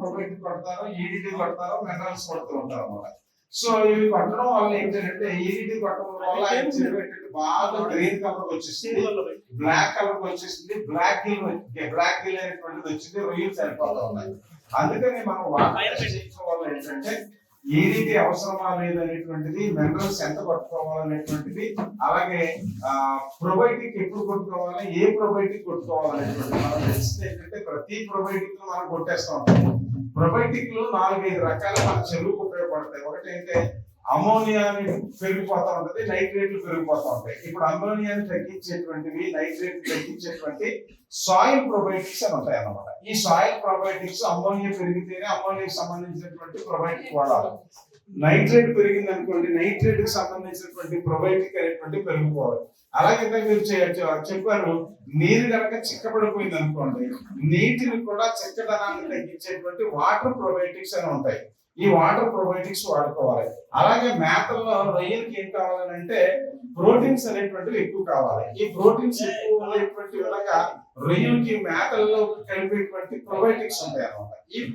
Probiotic కొడతారు EDT కొడతారు minerals కొడుతూ ఉంటారు అన్నమాట. సో ఇవి కొట్టడం వల్ల ఏంటంటే ఈడిటీ కొట్టడం వల్ల బాగా గ్రీన్ కలర్ వచ్చేసింది. బ్లాక్ కలర్ వచ్చేసింది. బ్లాక్ గిల్ బ్లాక్ గిల్ అనేటువంటిది వచ్చింది. రొయ్యలు సరిపోతా ఉన్నాయి. అందుకని మనం వాటర్ వల్ల ఏంటంటే ఏ రీతి అవసరమా లేదనేటువంటిది మెంబర్స్ ఎంత కొట్టుకోవాలనేటువంటిది అలాగే ప్రొబయోటిక్ ఎప్పుడు కొట్టుకోవాలి ఏ ప్రొబయోటిక్ కొట్టుకోవాలనేటువంటిది మనం తెలిసింది ఏంటంటే ప్రతి ప్రొబయోటిక్ మనం కొట్టేస్తాం ఉంటాం. ప్రొబయోటిక్లో నాలుగైదు రకాల మన చెరువుకు ఉపయోగపడతాయి. ఒకటి అయితే అమోనియాని పెరిగిపోతా ఉంటుంది నైట్రేట్లు పెరిగిపోతా ఉంటాయి. ఇప్పుడు అమోనియాని తగ్గించేటువంటివి నైట్రేట్ తగ్గించేటువంటి సాయిల్ ప్రొబయోటిక్స్ అని ఉంటాయి అన్నమాట. ఈ సాయిల్ ప్రొబయోటిక్స్ అమోనియా పెరిగితేనే అమోనియాకి సంబంధించినటువంటి ప్రొబయోటిక్ వాడాలి. నైట్రేట్ పెరిగింది అనుకోండి నైట్రేట్కి సంబంధించినటువంటి ప్రొబయోటిక్ అనేటువంటి పెరిగిపోవాలి అలాగే మీరు చెప్పారు నీరు కనుక చిక్కబడిపోయింది అనుకోండి నీటిని కూడా చిక్కదనాన్ని తగ్గించేటువంటి వాటర్ ప్రొబయోటిక్స్ అని ఉంటాయి. ఈ వాటర్ ప్రొబయోటిక్స్ వాడుకోవాలి. అలాగే మేతల్లో రొయ్యలకి ఏం కావాలని అంటే ప్రోటీన్స్ అనేటువంటివి ఎక్కువ కావాలి. ఈ ప్రోటీన్స్ ఎక్కువ ఉన్నటువంటి విధంగా రొయ్యలకి మేతల్లో కలిపేటువంటి ప్రొబయోటిక్స్ ఉంటాయి అనమాట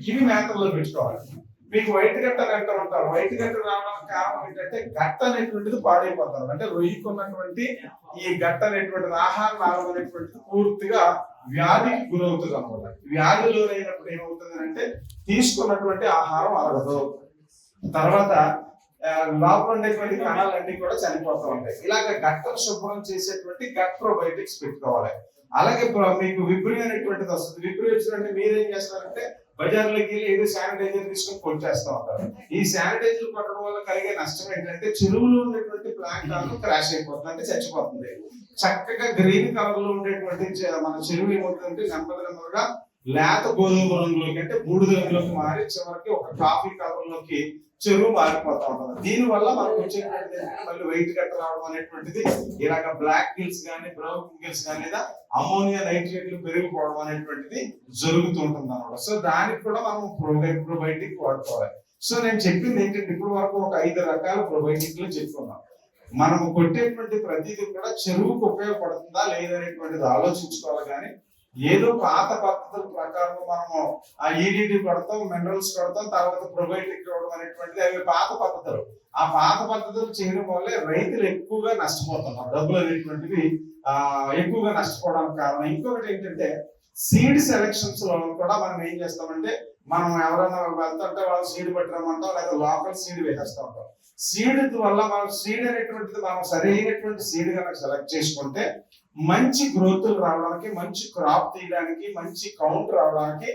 ఇవి మేతల్లో పెట్టుకోవాలి. మీకు వైట్ గట్ట గట్ట ఉంటారు. వైట్ గట్ట రావడానికి కారణం ఏంటంటే గట్ట అనేటువంటిది పాడైపోతారు. అంటే రొయ్యకు ఉన్నటువంటి ఈ గట్ట అనేటువంటిది ఆహార రావడం అనేటువంటిది పూర్తిగా వ్యాధికి గురవుతుంది అనమాట వ్యాధి లోనైనప్పుడు ఏమవుతుంది అంటే తీసుకున్నటువంటి ఆహారం అరగదు. తర్వాత లోపల ఉండేటువంటి కణాలన్నీ కూడా చనిపోతూ ఉంటాయి. ఇలాగ గట్టలు శుభ్రం చేసేటువంటి గట్ ప్రొబయోటిక్స్ పెట్టుకోవాలి. అలాగే మీకు విబ్రి అనేటువంటిది వస్తుంది. విబ్రి వచ్చినట్టు మీరేం చేస్తారంటే బజార్లోకి వెళ్ళి ఏదో శానిటైజర్ తీసుకొని కొట్టేస్తూ ఉంటారు. ఈ శానిటైజర్ కొట్టడం వల్ల కలిగే నష్టం ఏంటంటే చెరువులో ఉండేటువంటి ప్లాంట్ క్రాష్ అయిపోతుంది అంటే చచ్చిపోతుంది. చక్కగా గ్రీన్ కలర్లో ఉండేటువంటి మన చెరువు ఏమవుతుందంటే నెమ్మది నెమ్మదిగా లేత గోధుమ రంగులోకి అంటే బూడిద రంగులోకి మారి చివరికి ఒక కాఫీ కలర్లోకి చెరువు మారిపోతా ఉంటుంది. దీని వల్ల మనకు వచ్చేటువంటిది మళ్ళీ వెయిట్ గట్ట రావడం అనేటువంటిది ఇలాగ బ్లాక్ గిల్స్ కానీ బ్రౌన్ గిల్స్ కానీ లేదా అమోనియా నైట్రేట్లు పెరిగిపోవడం అనేటువంటిది జరుగుతూ ఉంటుంది అనమాట సో దానికి కూడా మనం ప్రొబై- ప్రొబయోటిక్ వాడుకోవాలి. సో నేను చెప్పింది ఏంటంటే ఇప్పుడు వరకు ఒక ఐదు రకాల ప్రొబయోటిక్లు చెప్పుకున్నాం. మనము కొట్టేటువంటి ప్రతిదీ కూడా చెరువుకు ఉపయోగపడుతుందా లేదనేటువంటిది ఆలోచించుకోవాలి కానీ ఏదో పాత పద్ధతుల ప్రకారం మనము ఆ ఈడిటీ కడతాం మినరల్స్ కడతాం తర్వాత ప్రొబయోటిక్ ఇవ్వడం అనేటువంటిది అవి పాత పద్ధతులు. ఆ పాత పద్ధతులు చేయడం వల్లే రైతులు ఎక్కువగా నష్టపోతున్నారు. డబ్బులు అనేటువంటివి ఆ ఎక్కువగా నష్టపోవడానికి కారణం. ఇంకొకటి ఏంటంటే సీడ్ సెలక్షన్స్లో కూడా మనం ఏం చేస్తామంటే మనం ఎవరైనా వెళ్తుంటే వాళ్ళు సీడ్ పట్టరమంటాం లేదా లోకల్ సీడ్ వేసేస్తూ ఉంటాం. సీడ్ వల్ల మనం సీడ్ అనేటువంటిది మనం సరైనటువంటి సీడ్ కనుక సెలెక్ట్ చేసుకుంటే మంచి గ్రోత్లు రావడానికి మంచి క్రాప్ తీయడానికి మంచి కౌంట్ రావడానికి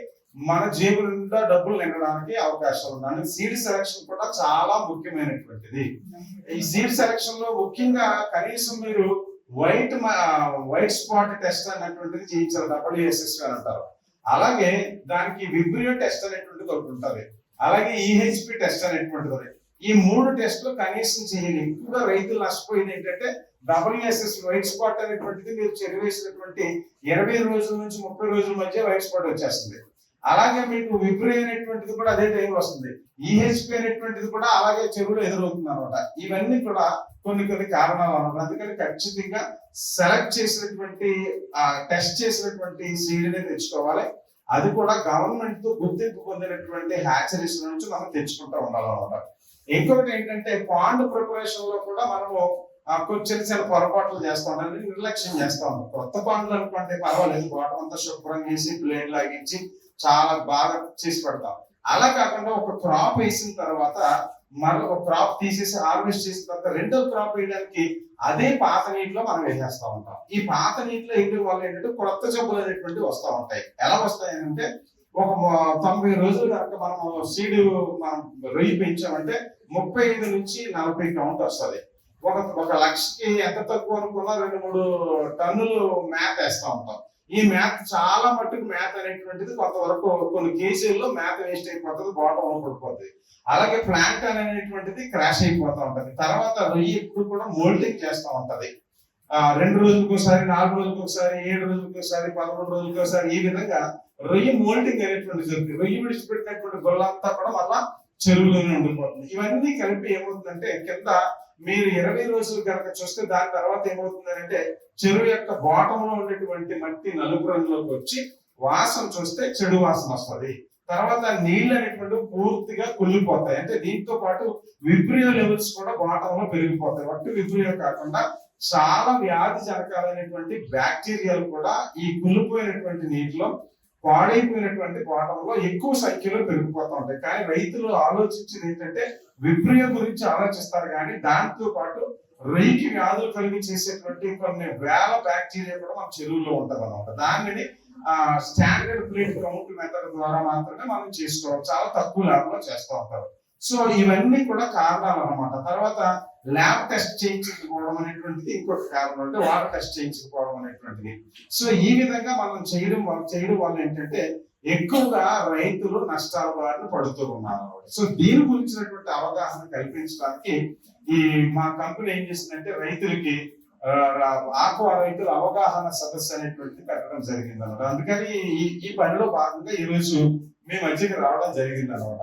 మన జేబు నిండా డబ్బులు నిండడానికి అవకాశం ఉంది సీడ్ సెలక్షన్ కూడా చాలా ముఖ్యమైనటువంటిది. ఈ సీడ్ సెలక్షన్లో ముఖ్యంగా కనీసం మీరు వైట్ వైట్ స్పాట్ టెస్ట్ అనేటువంటిది చేయించాలి డబ్ల్యూఎస్ఎస్ అని అంటారు. అలాగే దానికి విబ్రియో టెస్ట్ అనేటువంటిది ఒకటి ఉంటుంది. అలాగే ఈహెచ్పి టెస్ట్ అనేటువంటిది ఈ మూడు టెస్టులు కనీసం చేయండి. ఎక్కువగా రైతులు నష్టపోయింది ఏంటంటే డబ్ల్యూఎస్ఎస్ వైట్ స్పాట్ అనేటువంటిది మీరు చెరివేసినటువంటి ఇరవై రోజుల నుంచి ముప్పై రోజుల మధ్య వైట్ స్పాట్ వచ్చేస్తుంది. అలాగే మీకు విబ్రి అనేటువంటిది కూడా అదే టైం వస్తుంది. ఈహెచ్పి అనేటువంటిది కూడా అలాగే చెరువులో ఎదురవుతుంది అనమాట ఇవన్నీ కూడా కొన్ని కొన్ని కారణాలు అనమాట అందుకని ఖచ్చితంగా సెలెక్ట్ చేసినటువంటి టెస్ట్ చేసినటువంటి సీడ్ని తెచ్చుకోవాలి. అది కూడా గవర్నమెంట్తో గుర్తింపు పొందినటువంటి హ్యాచరీస్ నుంచి మనం తెచ్చుకుంటూ ఉండాలన్నమాట. ఇంకొకటి ఏంటంటే పాండ్ ప్రిపరేషన్లో కూడా మనము కొన్ని చిన్న చిన్న పొరపాట్లు చేస్తూ. ఉంటాం నిర్లక్ష్యం చేస్తూ. ఉంటాం కొత్త పాండ్లు అనుకుంటే పర్వాలేదు. బాటం అంతా శుభ్రం చేసి బ్లేడ్ లాగించి చాలా బాగా చేసి పెడతాం. అలా కాకుండా ఒక క్రాప్ వేసిన తర్వాత మరొక ఒక క్రాప్ తీసేసి హార్వెస్ట్ చేసిన తర్వాత రెండో క్రాప్ వేయడానికి అదే పాత నీటిలో మనం వేసేస్తా ఉంటాం. ఈ పాత నీటిలో వేయడం వల్ల ఏంటంటే కొత్త జబ్బులు అనేటువంటివి వస్తూ ఉంటాయి. ఎలా వస్తాయి అంటే ఒక తొంభై రోజులు కనుక మనం సీడ్ మనం రొయ్యి పెంచామంటే ముప్పై ఐదు నుంచి నలభై కౌంట్ వస్తుంది. ఒక ఒక లక్షకి ఎంత తక్కువ అనుకున్నా రెండు మూడు టన్నులు మ్యాథ్ వేస్తూ ఉంటాం. ఈ మ్యాథ్ చాలా మట్టుకు మ్యాథ్ అనేటువంటిది కొంతవరకు కొన్ని కేజీల్లో మ్యాథ్ వేస్ట్ అయిపోతుంది బాటం పడిపోతుంది అలాగే ప్లాంట్ అనేటువంటిది క్రాష్ అయిపోతూ ఉంటుంది. తర్వాత రొయ్యి ఎప్పుడు కూడా మోల్డింగ్ చేస్తూ ఉంటుంది. రెండు రోజులకు ఒకసారి నాలుగు రోజులకు ఒకసారి ఏడు రోజులకు ఒకసారి పదకొండు రోజులకు ఒకసారి ఈ విధంగా రొయ్యి మోల్డింగ్ అనేటువంటి జరుగుతుంది. రొయ్యి విడిచిపెట్టినటువంటి గొల్లంతా కూడా మళ్ళా చెరువులోనే ఉండిపోతుంది. ఇవన్నీ కలిపి ఏమవుతుందంటే కింద మీరు ఇరవై రోజులు కనుక చూస్తే దాని తర్వాత ఏమవుతుందంటే చెరువు యొక్క బాటంలో ఉండేటువంటి మట్టి నలుపు రంగులోకి వచ్చి వాసన చూస్తే చెడు వాసన వస్తుంది. తర్వాత నీళ్ళు అనేటువంటి పూర్తిగా కుళ్ళిపోతాయి. అంటే దీంతో పాటు విబ్రియో లెవెల్స్ కూడా బాటంలో పెరిగిపోతాయి. వట్టి విబ్రియో కాకుండా చాలా వ్యాధి జనకాలైనటువంటి బ్యాక్టీరియాలు కూడా ఈ కుళ్ళిపోయినటువంటి నీటిలో పాడైపోయినటువంటి బాటంలో ఎక్కువ సంఖ్యలో పెరిగిపోతూ ఉంటాయి. కానీ రైతులు ఆలోచించింది ఏంటంటే విప్రియ గురించి ఆలోచిస్తారు కానీ దాంతో పాటు రైకి వ్యాధులు కలిగి చేసేటువంటి కొన్ని వేల బ్యాక్టీరియా కూడా మన చెరువులో ఉంటుంది అనమాట దానిని స్టాండర్డ్ ప్లేట్ కౌంట్ మెథడ్ ద్వారా మాత్రమే మనం చేసుకోవాలి చాలా తక్కువ లాభంలో చేస్తూ ఉంటారు. సో ఇవన్నీ కూడా కారణాలు అన్నమాట. తర్వాత ల్యాబ్ టెస్ట్ చేయించకపోవడం అనేటువంటిది ఇంకొక కారణం అంటే వాటర్ టెస్ట్ చేయించకపోవడం అనేటువంటిది. సో ఈ విధంగా మనం చేయడం వల్ల చేయడం వల్ల ఏంటంటే ఎక్కువగా రైతులు నష్టాల బారిన పడుతూ ఉన్నారు సో దీని గురించినటువంటి అవగాహన కల్పించడానికి ఈ మా కంపెనీ ఏం చేసిందంటే రైతులకి ఆ, ఆక్వా రైతుల అవగాహన సదస్సు అనేటువంటిది పెట్టడం జరిగింది అనమాట అందుకని ఈ ఈ పనిలో భాగంగా ఈ రోజు మీ మధ్యకి రావడం జరిగింది అనమాట